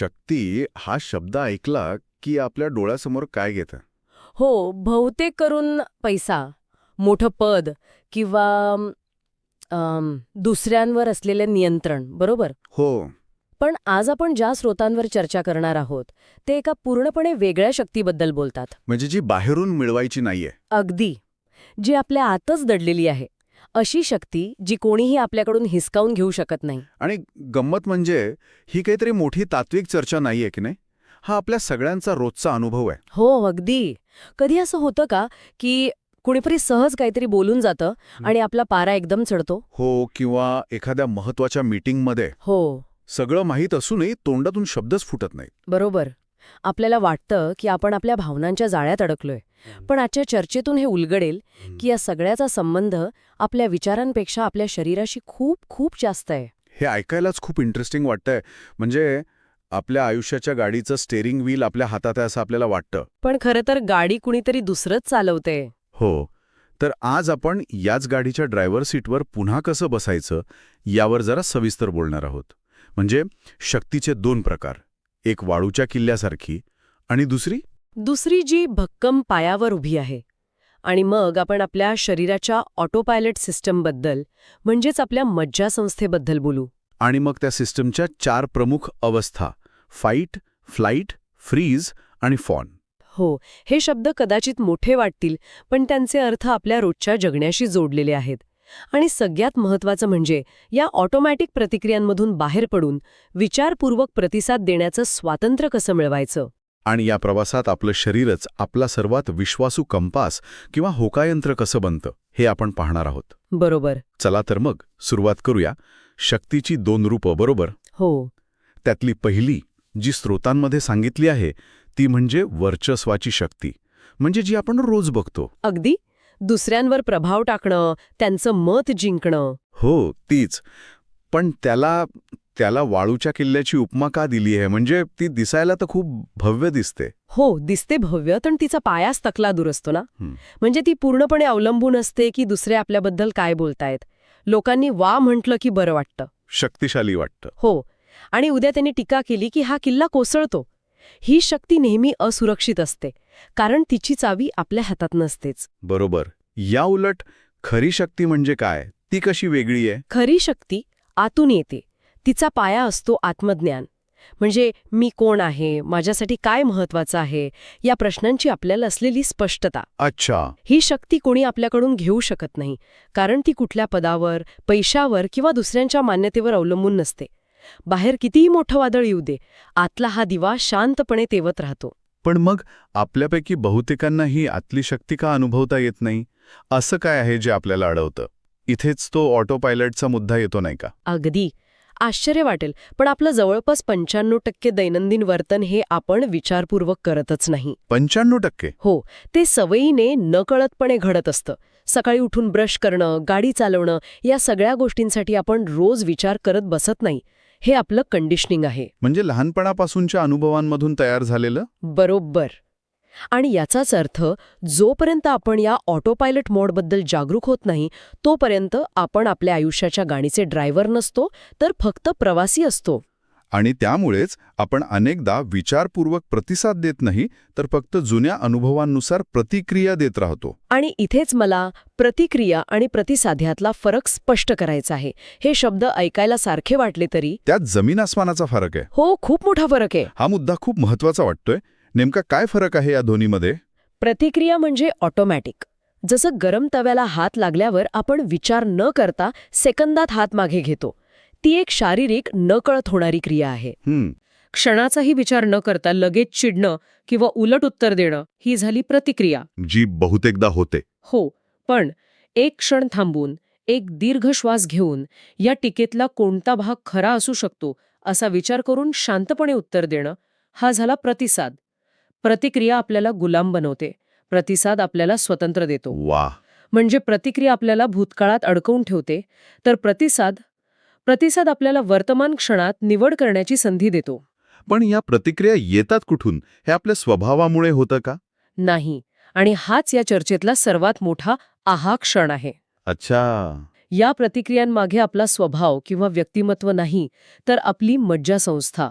शक्ती हा शब्द ऐकला की आपल्या डोळ्यासमोर काय घेतं? हो बहुतेक करून पैसा मोठं पद किंवा अम, दुसऱ्यांवर असलेले नियंत्रण बरोबर? हो. पण आज आपण ज्या स्रोतांवर चर्चा करणार आहोत ते एका पूर्णपणे वेगळ्या शक्तीबद्दल बोलतात. म्हणजे जी बाहेरून मिळवायची नाहीये. अगदी. जी आपल्या आतच दडलेली आहे. अशी शक्ती जी कोणीही आपल्याकडून हिसकावून घेऊ शकत नाही. आणि गंमत म्हणजे ही काहीतरी मोठी तात्विक चर्चा नाहीये की नाही? हा आपल्या सगळ्यांचा रोजचा अनुभव आहे. हो अगदी. कधी असं होतं का की कुणीतरी सहज काहीतरी बोलून जातं आणि आपला पारा एकदम चढतो? हो किंवा एखाद्या महत्त्वाच्या मीटिंगमध्ये हो. सगळं माहीत असूनही तोंडातून शब्दच फुटत नाही बरोबर. आपल्याला वाटतं की आपण आपल्या भावनांच्या जाळ्यात अडकलोय. पण आजच्या चर्चेतून हे उलगडेल की या सगळ्याचा संबंध आपल्या विचारांपेक्षा आपल्या शरीराशी खूप खूप जास्त आहे. हे ऐकायलाच खूप इंटरेस्टिंग वाटतंय. म्हणजे आपल्या आयुष्याच्या गाडीचं स्टेअरिंग व्हील आपल्या हातात आहे असं आपल्याला वाटतं. पण खरं तर गाडी कुणीतरी दुसरंच चालवते. हो. तर आज आपण याच गाडीच्या ड्रायव्हर सीटवर पुन्हा कसं बसायचं यावर जरा सविस्तर बोलणार आहोत. म्हणजे शक्तीचे दोन प्रकार. एक वाळूच्या किल्ल्यासारखी आणि दुसरी? दुसरी जी भक्कम पायावर उभी आहे. आणि मग आपण आपल्या शरीराच्या ऑटो पायलट सिस्टमबद्दल म्हणजेच आपल्या मज्जासंस्थेबद्दल बोलू. आणि मग त्या सिस्टमच्या चार प्रमुख अवस्था फाईट फ्लाईट फ्रीज आणि फॉन हो हे शब्द कदाचित मोठे वाटतील पण त्यांचे अर्थ आपल्या रोजच्या जगण्याशी जोडलेले आहेत. आणि सगळ्यात महत्वाचं म्हणजे या ऑटोमॅटिक प्रतिक्रियांमधून बाहेर पडून विचारपूर्वक प्रतिसाद देण्याचं स्वातंत्र्य कसं मिळवायचं? आणि या प्रवासात आपलं शरीरच आपला सर्वात विश्वासू कंपास किंवा होकायंत्र कसं बनतं हे आपण पाहणार आहोत. बरोबर. चला तर मग सुरुवात करूया. शक्तीची दोन रूपं बरोबर? हो. त्यातली पहिली जी स्रोतांमध्ये सांगितली आहे ती म्हणजे वर्चस्वाची शक्ती म्हणजे जी आपण रोज बघतो. अगदी. दुसऱ्यांवर प्रभाव टाकणं त्यांचं मत जिंकणं. हो तीच. पण त्याला त्याला वाळूच्या किल्ल्याची उपमा का दिली आहे? म्हणजे ती दिसायला तर खूप भव्य दिसते. हो दिसते भव्य पण तिचा पायाच तकला दूर असतो ना. म्हणजे ती पूर्णपणे अवलंबून असते की दुसरे आपल्याबद्दल काय बोलतायत. लोकांनी वा म्हटलं की बरं वाटतं. शक्तिशाली वाटतं. हो. आणि उद्या त्यांनी टीका केली की हा किल्ला कोसळतो. ही शक्ती नेहमी असुरक्षित असते. कारण तिची चावी आपल्या हातात नसतेच. बरोबर. या उलट खरी शक्ती म्हणजे काय? ती कशी वेगळी आहे? खरी शक्ती आतून येते. तिचा पाया असतो आत्मज्ञान. म्हणजे मी कोण आहे? माझ्यासाठी काय महत्वाचं आहे? या प्रश्नांची आपल्याला असलेली स्पष्टता. अच्छा. ही शक्ती कोणी आपल्याकडून घेऊ शकत नाही. कारण ती कुठल्या पदावर पैशावर किंवा दुसऱ्यांच्या मान्यतेवर अवलंबून नसते. बाहेर कितीही मोठं वादळ येऊ दे आतला हा दिवा शांतपणे तेवत राहतो. पण मग आपल्यापैकी बहुतेकांना ही आतली शक्ती का अनुभवता येत नाही? असं काय आहे जे आपल्याला अडवतं इथेच तो ऑटो पायलटचा मुद्दा येतो नाही का? अगदी. आश्चर्य वाटेल पण आपलं जवळपास पंच्याण्णव टक्के दैनंदिन वर्तन हे आपण विचारपूर्वक करतच नाही. पंच्याण्णव टक्के? हो ते सवयीने नकळतपणे घडत असतं. सकाळी उठून ब्रश करणं गाडी चालवणं या सगळ्या गोष्टींसाठी आपण रोज विचार करत बसत नाही. हे आपलं कंडिशनिंग आहे. म्हणजे लहानपणापासूनच्या अनुभवांमधून तयार झालेलं? बरोबर. आणि याचाच अर्थ जोपर्यंत आपण या ऑटोपायलट मोडबद्दल जागरूक होत नाही तोपर्यंत आपण आपल्या आयुष्याच्या गाडीचे ड्रायव्हर नसतो तर फक्त प्रवासी असतो. आणि त्यामुळेच आपण अनेकदा विचारपूर्वक प्रतिसाद देत नाही तर फक्त जुन्या अनुभवांनुसार प्रतिक्रिया देत राहतो. आणि इथेच मला प्रतिक्रिया आणि प्रतिसाध्यातला फरक स्पष्ट करायचा आहे. हे शब्द ऐकायला सारखे वाटले तरी त्यात जमीन आसमानाचा फरक आहे. हो खूप मोठा फरक आहे. हा मुद्दा खूप महत्त्वाचा वाटतोय. नेमका काय फरक आहे या दोन्हीमध्ये प्रतिक्रिया म्हणजे ऑटोमॅटिक. जसं गरम तव्याला हात लागल्यावर आपण विचार न करता सेकंदात हात मागे घेतो. ती एक शारीरिक नकळत होणारी क्रिया आहे. क्षणाचाही विचार न करता लगेच चिडणं किंवा उलट उत्तर देणं ही झाली प्रतिक्रिया. जी बहुतेकदा होते. हो पण एक क्षण थांबून एक दीर्घ श्वास घेऊन या टीकेतला कोणता भाग खरा असू शकतो असा विचार करून शांतपणे उत्तर देणं हा झाला प्रतिसाद. प्रतिक्रिया आपल्याला गुलाम बनवते. प्रतिसाद आपल्याला स्वतंत्र देतो. वा म्हणजे प्रतिक्रिया आपल्याला भूतकाळात अडकवून ठेवते तर प्रतिसाद प्रतिसाद आपल्याला वर्तमान क्षणात निवड करण्याची संधी देतो. पण या प्रतिक्रिया येतात कुठून? हे आपल्या स्वभावामुळे होतं का? नाही. आणि हाच या चर्चेतला सर्वात मोठा आहा क्षण आहे. अच्छा. या प्रतिक्रियांमागे आपला स्वभाव किंवा व्यक्तिमत्व नाही तर आपली मज्जासंस्था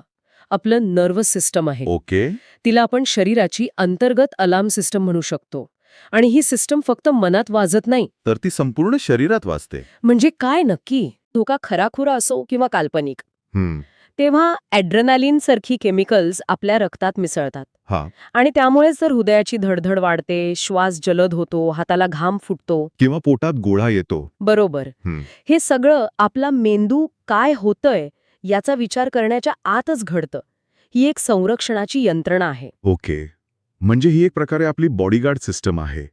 आपलं नर्वस सिस्टम आहे. ओके. तिला आपण शरीराची अंतर्गत अलार्म सिस्टम म्हणू शकतो. आणि ही सिस्टम फक्त मनात वाजत नाही. तर ती संपूर्ण शरीरात वाचते म्हणजे काय नक्की? धोका खराखुरा असो किंवा काल्पनिक. तेव्हा ॲड्रेनालिन सारखी केमिकल्स आपल्या रक्तात मिसळतात. हा. आणि त्यामुळेच जर हृदयाची धडधड वाढते श्वास जलद होतो हाताला घाम फुटतो. किंवा पोटात गोळा येतो. बरोबर. हं. हे सगळं आपला मेंदू काय होतंय याचा विचार करण्याच्या आतच घडतं. ही एक संरक्षणाची यंत्रणा आहे. ओके. म्हणजे ही एक प्रकारे आपली बॉडीगार्ड सिस्टम आहे.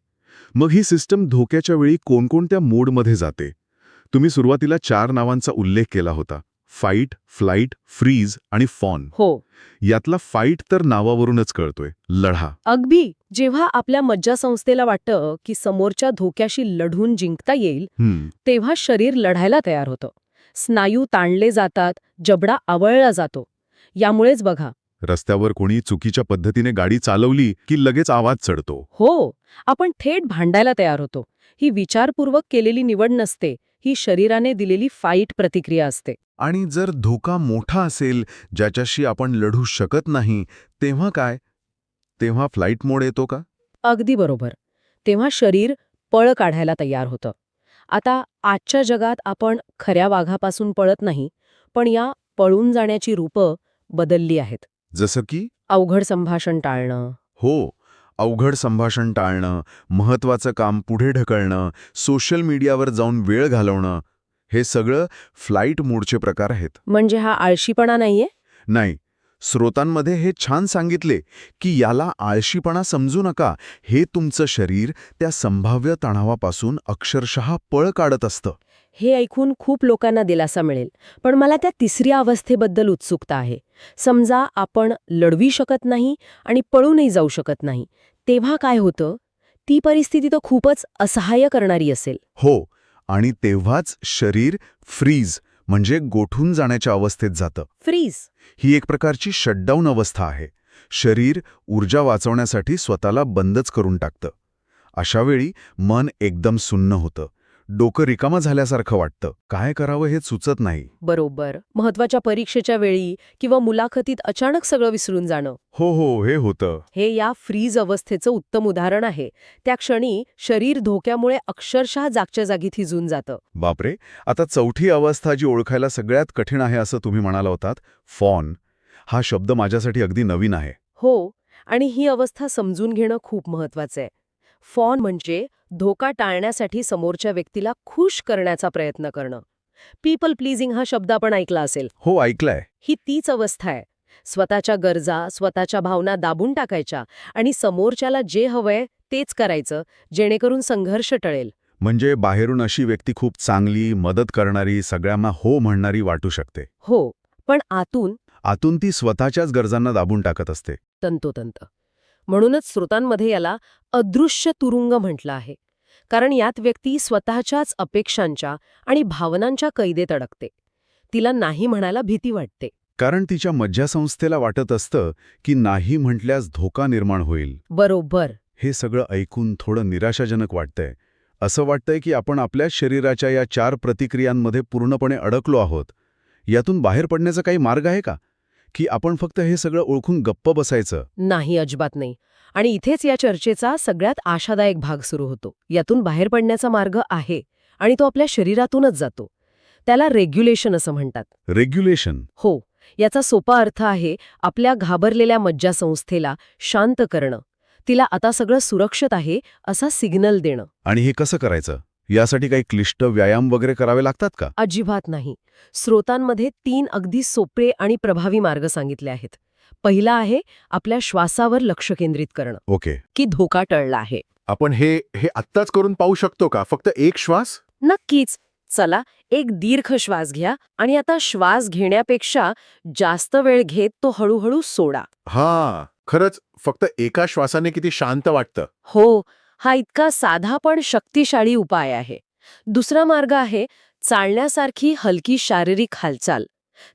मग ही सिस्टम धोक्याच्या वेळी कोणकोणत्या मोडमध्ये जाते? तुम्ही सुरुवातीला चार नावांचा उल्लेख केला होता फाईट फ्लाईट फ्रीज आणि फॉन हो. यातला फाईट तर नावावरूनच कळतोय लढा. अगदी. जेव्हा आपल्या मज्जासंस्थेला वाटतं की समोरच्या धोक्याशी लढून जिंकता येईल तेव्हा शरीर लढायला तयार होतं. स्नायू ताणले जातात जबडा आवळला जातो. यामुळेच बघा. रस्त्यावर कोणी चुकीच्या पद्धतीने गाडी चालवली की लगेच आवाज चढतो. हो. आपण थेट भांडायला तयार होतो. ही विचारपूर्वक केलेली निवड नसते. ही शरीराने दिलेली फाईट प्रतिक्रिया असते. आणि जर धोका मोठा असेल ज्याच्याशी आपण लढू शकत नाही तेव्हा काय? तेव्हा फ्लाईट मोड येतो का? अगदी बरोबर. तेव्हा शरीर पळ काढायला तयार होतं. आता आजच्या जगात आपण खऱ्या वाघापासून पळत नाही पण या पळून जाण्याची रूपं बदलली आहेत. जसं की? अवघड संभाषण टाळणं. हो. अवघड संभाषण टाळणं महत्वाचं काम पुढे ढकलणं सोशल मीडियावर जाऊन वेळ घालवणं हे सगळं फ्लाईट मोडचे प्रकार आहेत. म्हणजे हा आळशीपणा नाहीये? नाही. स्रोतांमध्ये हे छान सांगितले की याला आळशीपणा समजू नका. हे तुमचं शरीर त्या संभाव्य तणावापासून अक्षरशः पळ काढत असतं. हे ऐकून खूप लोकांना दिलासा मिळेल. पण मला त्या तिसऱ्या अवस्थेबद्दल उत्सुकता आहे. समजा आपण लढवी शकत नाही आणि पळूनही जाऊ शकत नाही तेव्हा काय होतं? ती परिस्थिती तर खूपच असहाय्य करणारी असेल. हो आणि तेव्हाच शरीर फ्रीज म्हणजे गोठून जाण्याच्या अवस्थेत जातं. फ्रीज. ही एक प्रकारची शटडाऊन अवस्था आहे. शरीर ऊर्जा वाचवण्यासाठी स्वतःला बंदच करून टाकतं. अशावेळी मन एकदम सुन्न होतं. डोकं रिकामं झाल्यासारखं वाटतं. काय करावं हे सुचत नाही. बरोबर. महत्त्वाच्या परीक्षेच्या वेळी किंवा मुलाखतीत अचानक सगळं विसरून जाणं. हो हो हे होतं. हे या फ्रीज अवस्थेचं उत्तम उदाहरण आहे. त्या क्षणी शरीर धोक्यामुळे अक्षरशः जागच्या जागी थिजून जातं. बापरे! आता चौथी अवस्था जी ओळखायला सगळ्यात कठीण आहे असं तुम्ही म्हणाला होतात फॉन. हा शब्द माझ्यासाठी अगदी नवीन आहे. हो आणि ही अवस्था समजून घेणं खूप महत्वाचं आहे. फॉन म्हणजे धोका टाळण्यासाठी समोरच्या व्यक्तीला खुश करण्याचा प्रयत्न करणं. पीपल प्लीजिंग हा शब्द आपण ऐकला असेल. हो ऐकलंय. ही तीच अवस्था आहे. स्वतःच्या गरजा स्वतःच्या भावना दाबून टाकायच्या आणि समोरच्याला जे हवंय तेच करायचं जेणेकरून संघर्ष टळेल. म्हणजे बाहेरून अशी व्यक्ती खूप चांगली मदत करणारी सगळ्यांना हो म्हणणारी वाटू शकते. हो पण आतून आतून ती स्वतःच्याच गरजांना दाबून टाकत असते. तंतोतंत. म्हणूनच स्रोतांमध्ये याला अदृश्य तुरुंग म्हटलं आहे. कारण यात व्यक्ती स्वतःच्याच अपेक्षांच्या आणि भावनांच्या कैदेत अडकते. तिला नाही म्हणायला भीती वाटते. कारण तिच्या मज्जासंस्थेला वाटत असतं की नाही म्हटल्यास धोका निर्माण होईल. बरोबर. हे सगळं ऐकून थोडं निराशाजनक वाटतंय. असं वाटतंय की आपण आपल्याच शरीराच्या या चार प्रतिक्रियांमध्ये पूर्णपणे अडकलो आहोत. यातून बाहेर पडण्याचा काही मार्ग आहे का? की आपण फक्त हे सगळं ओळखून गप्प बसायचं? नाही अजिबात नाही. आणि इथेच या चर्चेचा सगळ्यात आशादायक भाग सुरू होतो. यातून बाहेर पडण्याचा मार्ग आहे आणि तो आपल्या शरीरातूनच जातो. त्याला रेग्युलेशन असं म्हणतात. रेग्युलेशन? हो. याचा सोपा अर्थ आहे आपल्या घाबरलेल्या मज्जासंस्थेला शांत करणं. तिला आता सगळं सुरक्षित आहे असा सिग्नल देणं. आणि हे कसं करायचं? यासाठी काही क्लिष्ट व्यायाम वगैरे करावे लागतात का? अजिबात नाही. स्रोतांमध्ये तीन अगदी सोपे आणि प्रभावी मार्ग सांगितले आहेत. पहिला आहे आपल्या श्वासावर लक्ष केंद्रित करणं. ओके. की धोका टळला आहे. आपण हे हे आत्ताच करून पाहू शकतो का? फक्त एक श्वास? नक्कीच. चला एक दीर्घ श्वास घ्या आणि आता श्वास घेण्यापेक्षा जास्त वेळ घेत तो हळूहळू सोडा. हा. खरंच फक्त एका श्वासाने किती शांत वाटतं. हो. हा इतका साधा पण शक्तिशाळी उपाय आहे. दुसरा मार्ग आहे चालण्यासारखी हलकी शारीरिक हालचाल.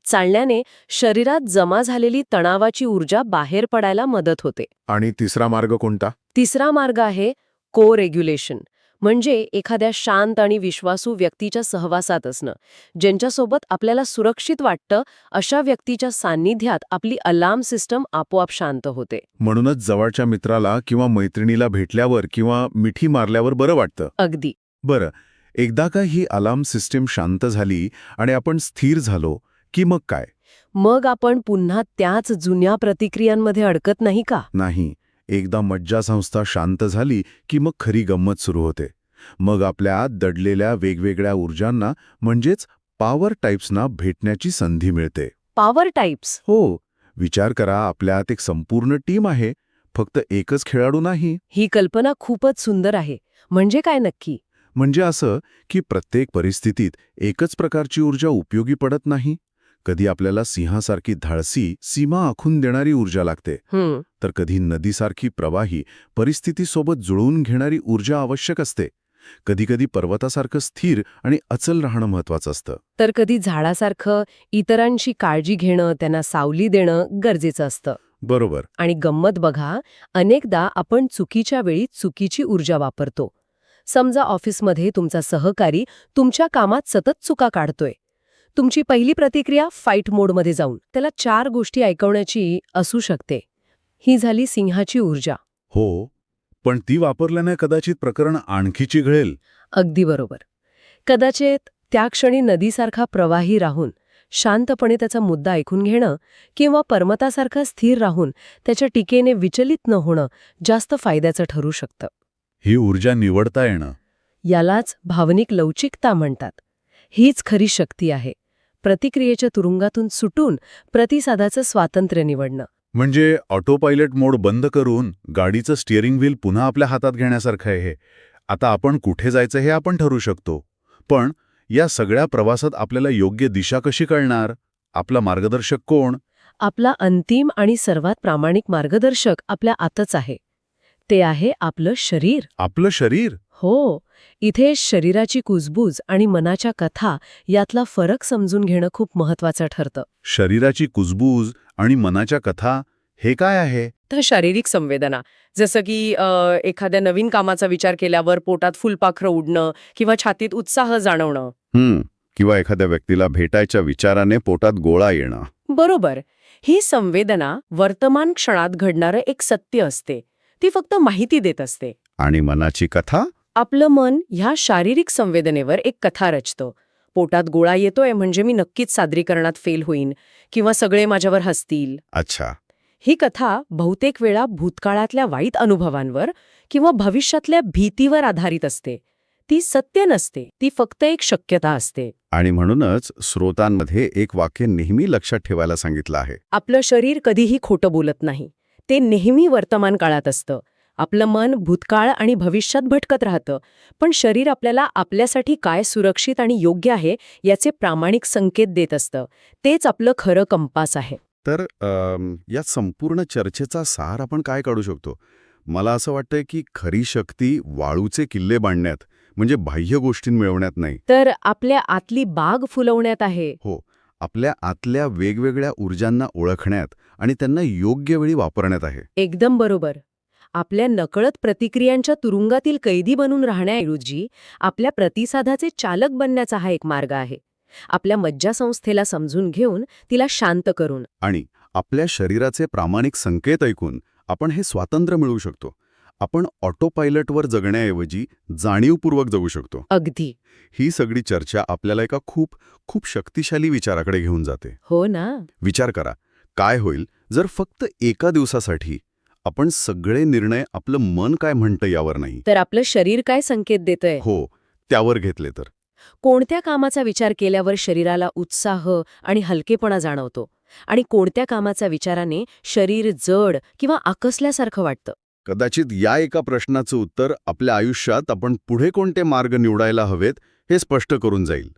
चालण्याने शरीरात जमा झालेली तणावाची ऊर्जा बाहेर पडायला मदत होते. आणि तिसरा मार्ग कोणता? तिसरा मार्ग आहे को रेग्युलेशन म्हणजे एखाद्या शांत आणि विश्वासू व्यक्तीच्या सहवासात असणं. ज्यांच्यासोबत आपल्याला सुरक्षित वाटतं अशा व्यक्तीच्या सान्निध्यात आपली अलार्म सिस्टम आपोआप शांत होते. म्हणूनच जवळच्या मित्राला किंवा मैत्रिणीला भेटल्यावर किंवा मिठी मारल्यावर बरं वाटतं. अगदी. बरं एकदा का ही अलार्म सिस्टीम शांत झाली आणि आपण स्थिर झालो की मग काय? मग आपण पुन्हा त्याच जुन्या प्रतिक्रियांमध्ये अडकत नाही का? नाही. एकदा मज्जासंस्था शांत झाली की मग खरी गंमत सुरू होते. मग आपल्या आत दडलेल्या वेगवेगळ्या ऊर्जांना म्हणजेच पॉवर टाईप्सना भेटण्याची संधी मिळते. पॉवर टाइप्स हो विचार करा आपल्या आत एक संपूर्ण टीम आहे फक्त एकच खेळाडू नाही. ही कल्पना खूपच सुंदर आहे. म्हणजे काय नक्की? म्हणजे असं की प्रत्येक परिस्थितीत एकच प्रकारची ऊर्जा उपयोगी पडत नाही. कधी आपल्याला सिंहासारखी धाडसी सीमा आखून देणारी ऊर्जा लागते. तर कधी नदीसारखी प्रवाही परिस्थितीसोबत जुळवून घेणारी ऊर्जा आवश्यक असते. कधीकधी पर्वतासारखं स्थिर आणि अचल राहणं महत्वाचं असतं. तर कधी झाडासारखं इतरांची काळजी घेणं त्यांना सावली देणं गरजेचं असतं. बरोबर. आणि गंमत बघा अनेकदा आपण चुकीच्या वेळी चुकीची ऊर्जा वापरतो. समजा ऑफिसमध्ये तुमचा सहकारी तुमच्या कामात सतत चुका काढतोय. तुमची पहिली प्रतिक्रिया फाईट मोडमध्ये जाऊन. त्याला चार गोष्टी ऐकवण्याची असू शकते. ही झाली सिंहाची ऊर्जा. हो पण ती वापरल्याने कदाचित प्रकरण आणखी चिघळेल अगदी बरोबर. कदाचित त्या क्षणी नदीसारखा प्रवाही राहून शांतपणे त्याचा मुद्दा ऐकून घेणं किंवा पर्वतासारखा स्थिर राहून त्याच्या टीकेने विचलित न होणं जास्त फायद्याचं ठरू शकतं. ही ऊर्जा निवडता येणं. यालाच भावनिक लवचिकता म्हणतात. हीच खरी शक्ती आहे. प्रतिक्रियेच्या तुरुंगातून सुटून प्रतिसादाचं स्वातंत्र्य निवडणं. म्हणजे ऑटो पायलट मोड बंद करून गाडीचं स्टिअरिंग व्हील पुन्हा आपल्या हातात घेण्यासारखं आहे हे. आता आपण कुठे जायचं हे आपण ठरवू शकतो. पण या सगळ्या प्रवासात आपल्याला योग्य दिशा कशी कळणार? आपला मार्गदर्शक कोण? आपला अंतिम आणि सर्वात प्रामाणिक मार्गदर्शक आपल्या आतच आहे. ते आहे आपलं शरीर. आपलं शरीर? हो इथे शरीराची कुजबूज आणि मनाच्या कथा यातला फरक समजून घेणं खूप महत्वाचं ठरतं. शरीराची कुजबूज आणि मनाच्या कथा हे काय आहे? तर शारीरिक संवेदना. जसं की एखाद्या नवीन कामाचा विचार केल्यावर पोटात फुलपाखरं उडणं किंवा छातीत उत्साह जाणवणं. हम्म किंवा एखाद्या व्यक्तीला भेटायच्या विचाराने पोटात गोळा येणं. बरोबर. ही संवेदना वर्तमान क्षणात घडणारं एक सत्य असते. ती फक्त माहिती देत असते. आणि मनाची कथा? आपलं मन ह्या शारीरिक संवेदनेवर एक कथा रचतं. पोटात गोळा येतोय म्हणजे मी नक्कीच सादरीकरणात फेल होईन किंवा सगळे माझ्यावर हसतील. अच्छा. ही कथा बहुतेक वेळा भूतकाळातल्या वाईट अनुभवांवर किंवा भविष्यातल्या भीतीवर आधारित असते. ती सत्य नसते ती फक्त एक शक्यता असते. आणि म्हणूनच स्रोतांमध्ये एक वाक्य नेहमी लक्षात ठेवायला सांगितलं आहे. आपलं शरीर कधीही खोटं बोलत नाही. ते नेहमी वर्तमान काळात असतं. आपलं मन भूतकाळ आणि भविष्यात भटकत राहतं. पण शरीर आपल्याला आपल्यासाठी काय सुरक्षित आणि योग्य आहे याचे प्रामाणिक संकेत देत असतं. तेच आपलं खरं कंपास आहे. तर या संपूर्ण चर्चेचा सार आपण काय काढू शकतो? मला असं वाटतंय की खरी शक्ती वाळूचे किल्ले बांधण्यात म्हणजे बाह्य गोष्टी मिळवण्यात नाही. तर आपल्या आतली बाग फुलवण्यात आहे. हो आपल्या आतल्या वेगवेगळ्या ऊर्जांना ओळखण्यात आणि त्यांना योग्य वेळी वापरण्यात आहे. एकदम बरोबर. आपल्या नकळत प्रतिक्रियांच्या तुरुंगातील कैदी बनून राहण्याऐवजी आपल्या प्रतिसादाचे चालक बनण्याचा हा एक मार्ग आहे. आपल्या मज्जासंस्थेला समजून घेऊन तिला शांत करून. आणि आपल्या शरीराचे प्रामाणिक संकेत ऐकून आपण हे स्वातंत्र्य मिळवू शकतो. आपण ऑटो पायलटवर जगण्याऐवजी जाणीवपूर्वक जगू शकतो. अगदी. ही सगळी चर्चा आपल्याला एका खूप खूप शक्तिशाली विचाराकडे घेऊन जाते. हो ना. विचार करा काय होईल जर फक्त एका दिवसासाठी आपण सगळे निर्णय आपलं मन काय म्हणतं यावर नाही. तर आपलं शरीर काय संकेत देतंय? हो त्यावर घेतले तर. कोणत्या कामाचा विचार केल्यावर शरीराला उत्साह आणि हलकेपणा जाणवतो? आणि कोणत्या कामाचा विचाराने शरीर जड किंवा आकसल्यासारखं वाटतं? कदाचित या एका प्रश्नाचं उत्तर आपल्या आयुष्यात आपण पुढे कोणते मार्ग निवडायला हवेत हे स्पष्ट करून जाईल.